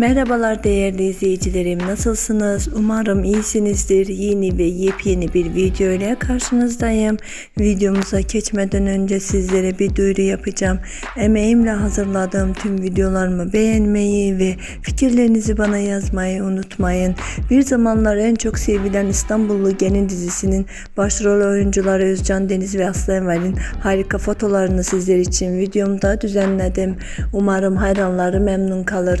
Merhabalar değerli izleyicilerim nasılsınız? Umarım iyisinizdir. Yeni ve yepyeni bir video ile karşınızdayım. Videomuza geçmeden önce sizlere bir duyuru yapacağım. Emeğimle hazırladığım tüm videolarımı beğenmeyi ve fikirlerinizi bana yazmayı unutmayın. Bir zamanlar en çok sevilen İstanbullu Gelin dizisinin başrol oyuncuları Özcan Deniz ve Aslı Enver'in harika fotolarını sizler için videomda düzenledim. Umarım hayranları memnun kalır.